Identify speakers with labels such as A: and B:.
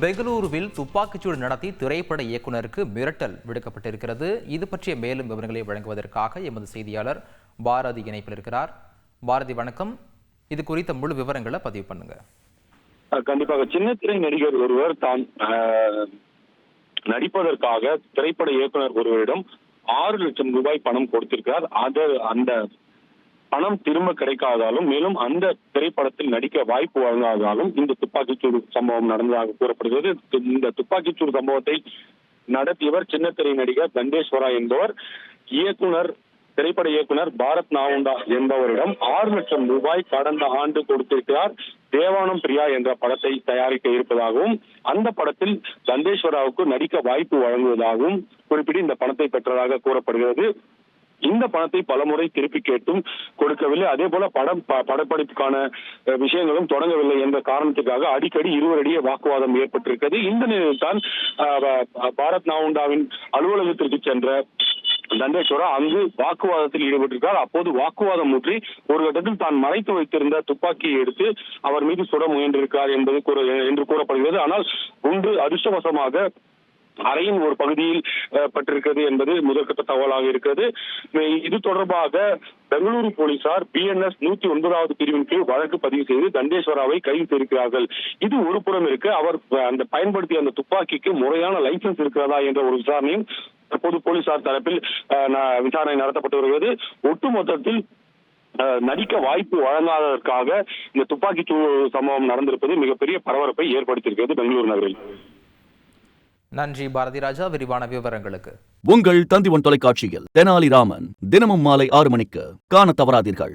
A: பெங்களூருவில் துப்பாக்கிச்சூடு நடத்தி திரைப்பட இயக்குனருக்கு மிரட்டல் விடுக்கப்பட்டிருக்கிறது. இது பற்றிய மேலும் விவரங்களை வழங்குவதற்காக எமது செய்தியாளர் பாரதி இணைப்பில் இருக்கிறார். பாரதி வணக்கம். இது குறித்த முழு விவரங்களை பதிவு பண்ணுங்க.
B: அஹ் கண்டிப்பாக. சின்னத்திரை நடிகர் ஒருவர் தான் நடிப்பதற்காக திரைப்பட இயக்குனர் ஒருவரிடம் ஆறு லட்சம் ரூபாய் பணம் கொடுத்திருக்கிறார். அது அந்த பணம் திரும்ப கிடைக்காதாலும் மேலும் அந்த திரைப்படத்தில் நடிக்க வாய்ப்பு வழங்காதாலும் இந்த துப்பாக்கிச்சூடு சம்பவம் நடந்ததாக கூறப்படுகிறது. இந்த துப்பாக்கிச்சூடு சம்பவத்தை நடத்தியவர் சின்னத்திரை நடிகர் தண்டேஸ்வரா என்பவர். இயக்குனர் திரைப்பட இயக்குனர் பாரத் நாவுண்டா என்பவரிடம் ஆறு லட்சம் ரூபாய் கடந்த ஆண்டு கொடுத்திருக்கிறார். தேவானம் பிரியா என்ற படத்தை தயாரிக்க இருப்பதாகவும் அந்த படத்தில் தண்டேஸ்வராவுக்கு நடிக்க வாய்ப்பு வழங்குவதாகவும் குறிப்பிட்டு இந்த பணத்தை பெற்றதாக கூறப்படுகிறது. இந்த பணத்தை பலமுறை திருப்பி கேட்டும் கொடுக்கவில்லை. அதே போல படம் படப்படிப்புக்கான படப்பிடிப்புக்கான விஷயங்களும் தொடங்கவில்லை என்ற காரணத்துக்காக அடிக்கடி இருவரிடையே வாக்குவாதம் ஏற்பட்டிருக்கிறது. இந்த நிலையில் தான் பாரத் நாவுண்டாவின் அலுவலகத்திற்கு சென்ற தண்டேஸ்வரா அங்கு வாக்குவாதத்தில் ஈடுபட்டிருக்கார் அப்போது வாக்குவாதம் முற்றி ஒரு கட்டத்தில் தான் மறைத்து வைத்திருந்த துப்பாக்கியை எடுத்து அவர் மீது சுட முயன்றிருக்கார் என்பது கூற என்று கூறப்படுகிறது. ஆனால் குண்டு அதிர்ஷ்டவசமாக அறையின் ஒரு பகுதியில் பட்டிருக்கிறது என்பது முதற்கட்ட தகவலாக இருக்கிறது. இது தொடர்பாக பெங்களூரு போலீசார் பிஎன்எஸ் நூத்தி ஒன்பதாவது பிரிவின் கீழ் வழக்கு பதிவு செய்து தண்டேஸ்வராவை கைது செய்திருக்கிறார்கள். இது ஒரு புறம் இருக்கு. அவர் அந்த பயன்படுத்திய அந்த துப்பாக்கிக்கு முறையான லைசன்ஸ் இருக்கிறதா என்ற ஒரு விசாரணையும் தற்போது போலீசார் தரப்பில் விசாரணை நடத்தப்பட்டு வருகிறது. ஒட்டுமொத்தத்தில் நடிக்க வாய்ப்பு வழங்காததற்காக இந்த துப்பாக்கிச்சூடு சம்பவம் நடந்திருப்பது மிகப்பெரிய பரபரப்பை ஏற்படுத்தியிருக்கிறது பெங்களூரு நகரில்.
A: நன்றி பாரதி ராஜா விரிவான விவரங்களுக்கு.
C: உங்கள் தந்திவன் தொலைக்காட்சியில் தெனாலிராமன் தினமும் மாலை ஆறு மணிக்கு காண தவறாதீர்கள்.